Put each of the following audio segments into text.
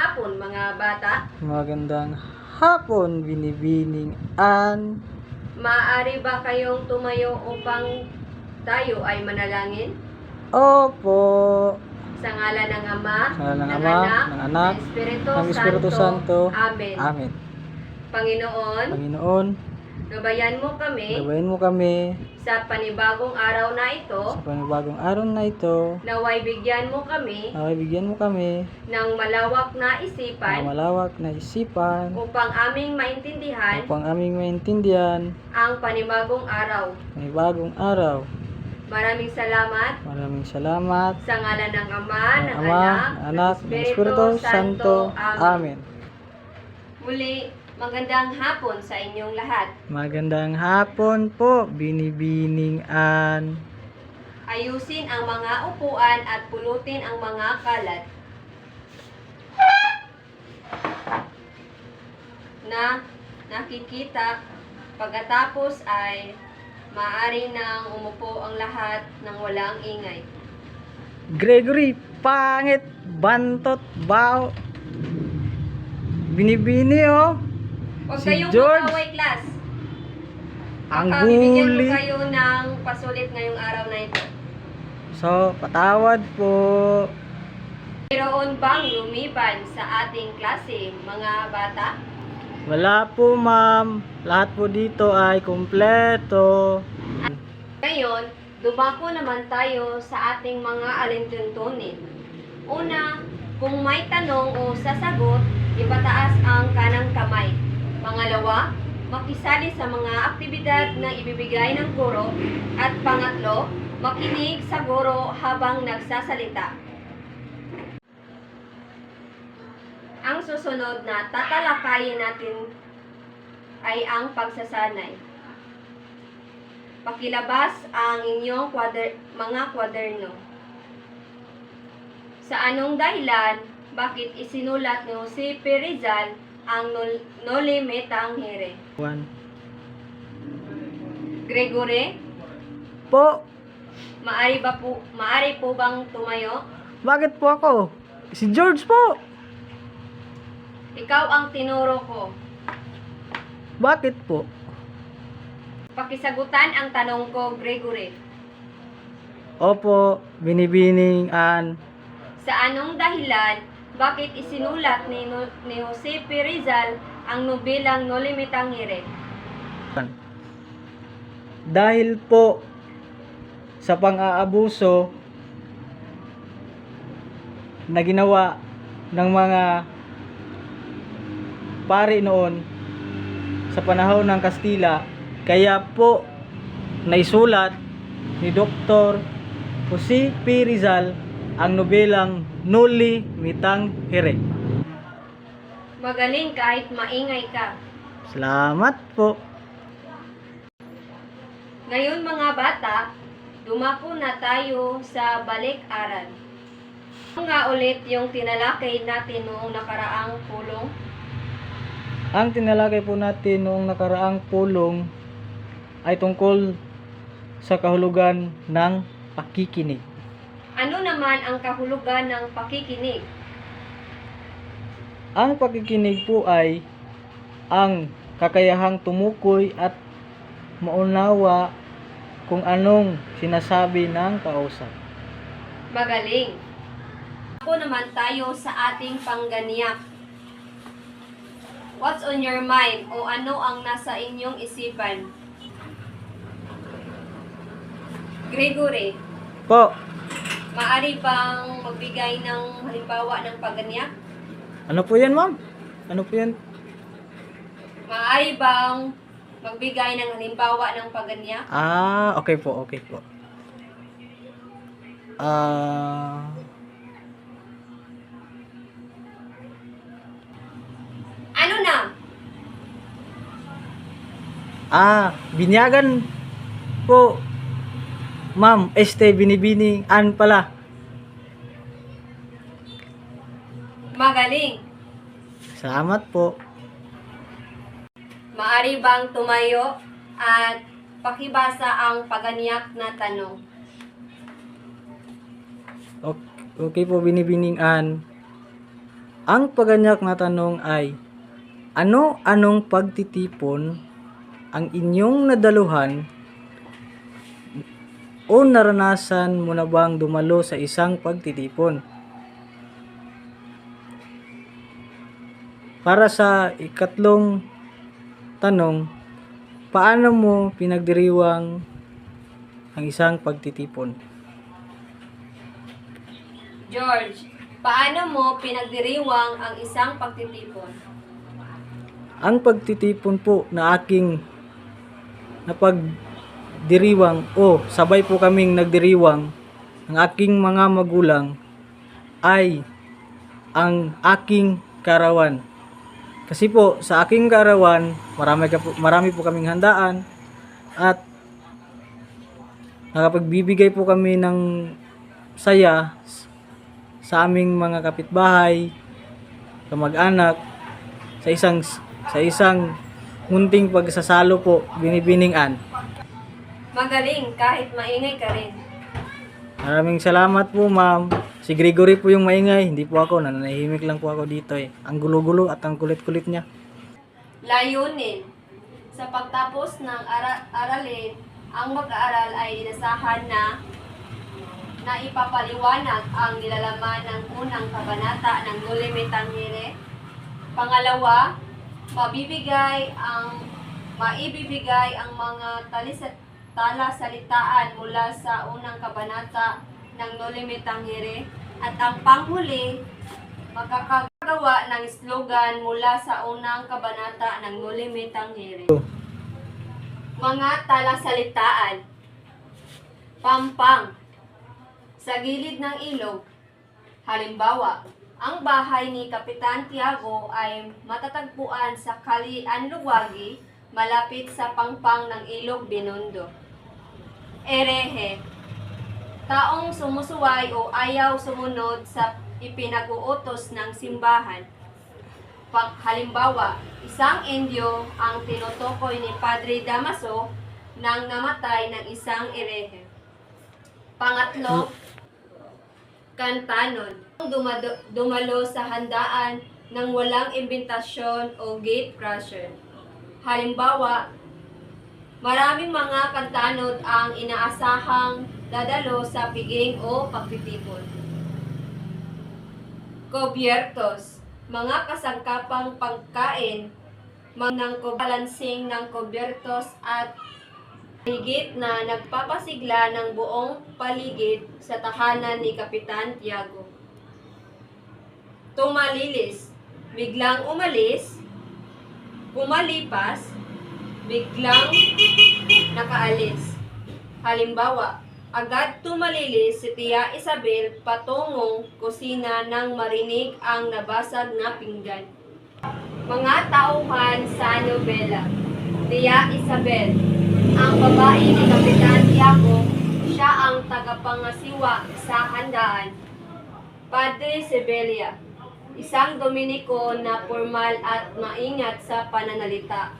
hapon mga bata. Magandang hapon, binibining an. Maaari ba kayong tumayo upang tayo ay manalangin? Opo. Sa ngala ng Ama, Sa ngalan ng ng Ama, Anak, ng Anak, ng Espiritu, ng Espiritu Santo. Amen. Amen. Panginoon, Panginoon, gabayan mo kami gabayin mo kami sa panibagong araw na ito. sa panibagong araw na ito. Naway bigyan mo kami Naway bigyan mo kami ng malawak na ng isipan malawak na isipan upang aming maintindihan upang aming maintindihan ang panibagong araw. panibagong araw. Maraming salamat Maraming salamat. sa ngala ng Ama, Ng Ama, Anak, ng Espiritu Santo. Amen. Muli, magandang hapon sa inyong lahat. Magandang hapon po, binibining an. Ayusin ang mga upuan at pulutin ang mga kalat. Na nakikita pagkatapos ay maaari nang umupo ang lahat ng walang ingay. Gregory, pangit, bantot, bao. Binibini oh. Huwag Si kayong George. mag-away, class. Ang Baka bibigyan ko bully. kayo ng pasulit ngayong araw na ito. So, patawad po. Mayroon bang lumiban sa ating klase, mga bata? Wala po ma'am. Lahat po dito ay kumpleto. Ngayon, dumako naman tayo sa ating mga alintuntunin. Una, kung may tanong o sasagot, ipataas ang kanang kamay. Pangalawa, makisali sa mga aktibidad na ibibigay ng guro. At pangatlo, makinig sa guro habang nagsasalita. Ang susunod na tatalakayin natin ay ang pagsasanay. Pakilabas ang inyong kwader, mga kwaderno. Sa anong dahilan, bakit isinulat ni Jose P. ang Nol- Noli Me Tangere? One. Gregory, Po, maari ba po, maari po bang tumayo? bakit po ako? Si George po. Ikaw ang tinuro ko. Bakit po? Pakisagutan ang tanong ko, Gregory. Opo, binibining an. Sa anong dahilan, bakit isinulat ni, ni Jose P. Rizal ang nobelang Noli Me Tangere? Dahil po sa pang-aabuso na ginawa ng mga pari noon sa panahon ng Kastila, kaya po naisulat ni Dr. Jose P. Rizal ang nobelang Noli Mitang Here. Magaling kahit maingay ka. Salamat po. Ngayon mga bata, dumako na tayo sa balik-aral. Ano nga ulit yung tinalakay natin noong nakaraang pulong? Ang tinalagay po natin noong nakaraang pulong ay tungkol sa kahulugan ng pakikinig. Ano naman ang kahulugan ng pakikinig? Ang pakikinig po ay ang kakayahang tumukoy at maunawa kung anong sinasabi ng kausap. Magaling. Ako naman tayo sa ating pangganiyak. What's on your mind o ano ang nasa inyong isipan? Gregory, Po, Maari bang magbigay ng halimbawa ng pagganyak? ano po yan ma'am? Ano po yan? Maari bang magbigay ng halimbawa ng pagganyak? Ah, okay po, okay po. Ah... Ano na? Ah, binyagan po. Ma'am, este binibini an pala. Magaling. Salamat po. Maari bang tumayo at pakibasa ang paganyak na tanong? Okay, okay po binibining an. Ang paganyak na tanong ay, ano-anong pagtitipon ang inyong nadaluhan o naranasan mo na bang dumalo sa isang pagtitipon? Para sa ikatlong tanong, paano mo pinagdiriwang ang isang pagtitipon? George, paano mo pinagdiriwang ang isang pagtitipon? Ang pagtitipon po na aking napagdiriwang o sabay po kaming nagdiriwang ng aking mga magulang ay ang aking karawan. Kasi po sa aking karawan, marami, ka po, marami po kaming handaan at nakapagbibigay po kami ng saya sa aming mga kapitbahay, kamag-anak, sa isang sa isang munting pagsasalo po, binibiningan. Magaling kahit maingay ka rin. Maraming salamat po, ma'am. Si Gregory po yung maingay, hindi po ako, nananahimik lang po ako dito eh. Ang gulo-gulo at ang kulit-kulit niya. Layunin. Sa pagtapos ng ara- aralin, ang mag-aaral ay inasahan na na ipapaliwanag ang nilalaman ng unang kabanata ng Nulime Tangere. Pangalawa, mabibigay ang maibibigay ang mga talisa, talasalitaan mula sa unang kabanata ng Nulime Tangere. At ang panghuli, makakagawa ng slogan mula sa unang kabanata ng Nulime Tangere. Mga talasalitaan. Pampang. Sa gilid ng ilog. Halimbawa, ang bahay ni Kapitan Tiago ay matatagpuan sa Kalian Luwagi, malapit sa pangpang ng ilog Binondo. Erehe. Taong sumusuway o ayaw sumunod sa ipinag-uutos ng simbahan. Pang halimbawa, isang Indio ang tinutukoy ni Padre Damaso nang namatay ng isang erehe. Pangatlo, kantanon. Dumado, dumalo sa handaan ng walang imbitasyon o gate crusher. Halimbawa, maraming mga kantanod ang inaasahang dadalo sa piging o pagtitipon. Kobyertos, mga kasangkapang pagkain, mga balansing ng kobyertos at higit na nagpapasigla ng buong paligid sa tahanan ni Kapitan Tiago. Tumalilis, biglang umalis, pumalipas, biglang nakaalis. Halimbawa, agad tumalilis si Tia Isabel patungong kusina nang marinig ang nabasag na pinggan. Mga tauhan sa nobela. Tia Isabel, ang babae ni Kapitan Tiago, siya ang tagapangasiwa sa handaan. Padre Sibelia, isang Dominiko na formal at maingat sa pananalita.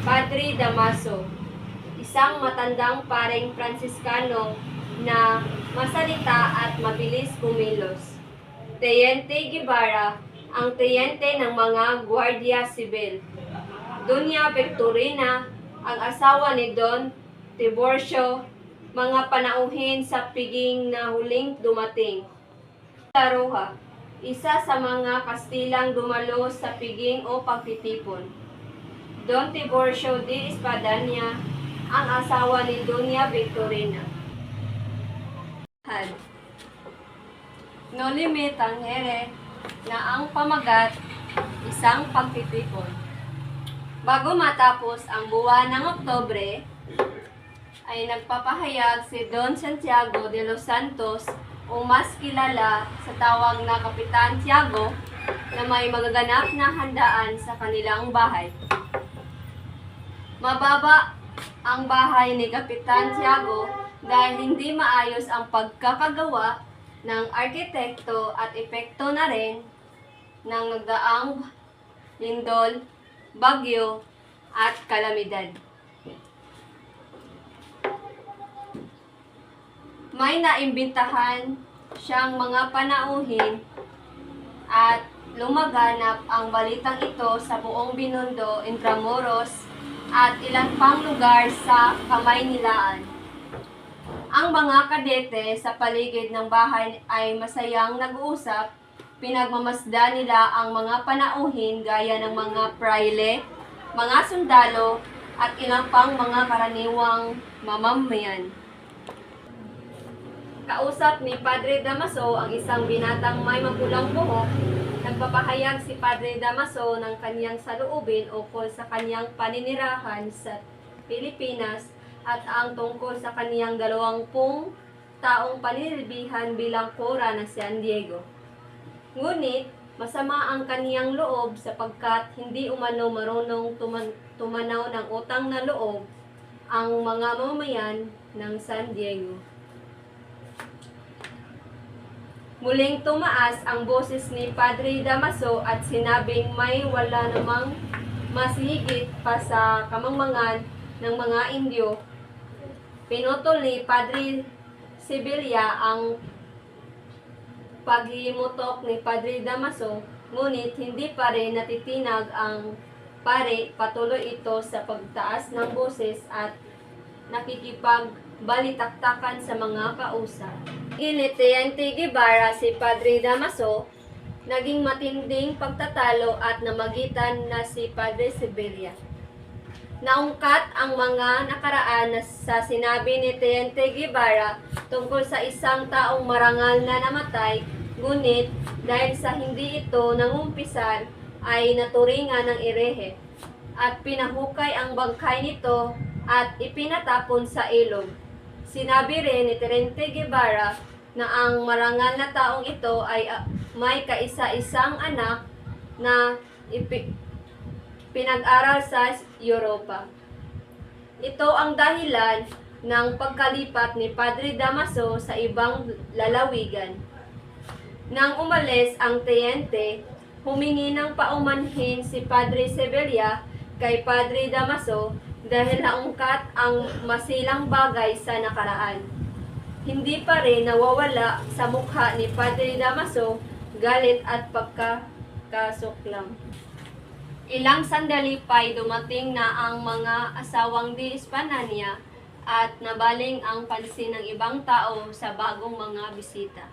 Padre Damaso, isang matandang pareng Franciscano na masalita at mabilis kumilos. Teyente Guevara, ang teyente ng mga Guardia Civil. Dunya Victorina, ang asawa ni Don Tiburcio, mga panauhin sa piging na huling dumating. Laroha, isa sa mga Kastilang dumalo sa piging o pagtitipon. Don Tiburcio de Espadanya, ang asawa ni Dunya Victorina. No limit ang here na ang pamagat, isang pagtitipon. Bago matapos ang buwan ng Oktobre, ay nagpapahayag si Don Santiago de los Santos o mas kilala sa tawag na Kapitan Tiago na may magaganap na handaan sa kanilang bahay. Mababa ang bahay ni Kapitan Tiago dahil hindi maayos ang pagkakagawa ng arkitekto at epekto na rin ng nagdaang lindol, bagyo, at kalamidad. May naimbitahan siyang mga panauhin at lumaganap ang balitang ito sa buong Binondo, Intramuros, at ilan pang lugar sa Kamaynilaan. Ang mga kadete sa paligid ng bahay ay masayang nag-uusap, pinagmamasda nila ang mga panauhin gaya ng mga praile, mga sundalo, at ilang pang mga karaniwang mamamayan. Kausap ni Padre Damaso ang isang binatang may magulang buhok. Nagpapahayag si Padre Damaso ng kanyang saluubin ukol sa kanyang paninirahan sa Pilipinas at ang tungkol sa kanyang dalawampung taong panilbihan bilang kora ng San Diego. Ngunit, masama ang kaniyang loob sapagkat hindi umano marunong tuman- tumanaw ng utang na loob ang mga mamayan ng San Diego. Muling tumaas ang boses ni Padre Damaso at sinabing may wala namang mas higit pa sa kamangmangan ng mga Indyo. Pinutol ni Padre Sibilia ang paghimutok ni Padre Damaso, ngunit hindi pa rin natitinag ang pare patuloy ito sa pagtaas ng boses at nakikipagbalitaktakan sa mga kausap. Ginitiente Guevara si Padre Damaso, naging matinding pagtatalo at namagitan na si Padre Sibilia. Naungkat ang mga nakaraan na sa sinabi ni Teniente Guevara tungkol sa isang taong marangal na namatay, ngunit dahil sa hindi ito nangumpisan ay naturingan ng irehe at pinahukay ang bangkay nito at ipinatapon sa ilog. Sinabi rin ni Teniente Guevara na ang marangal na taong ito ay ah, may kaisa-isang anak na pinag-aral sa Europa. Ito ang dahilan ng pagkalipat ni Padre Damaso sa ibang lalawigan. Nang umalis ang teyente, humingi ng paumanhin si Padre Sevilla kay Padre Damaso dahil naungkat ang masilang bagay sa nakaraan. Hindi pa rin nawawala sa mukha ni Padre Damaso galit at pagkakasuklam. Ilang sandali pa'y dumating na ang mga asawang di Hispanania at nabaling ang pansin ng ibang tao sa bagong mga bisita.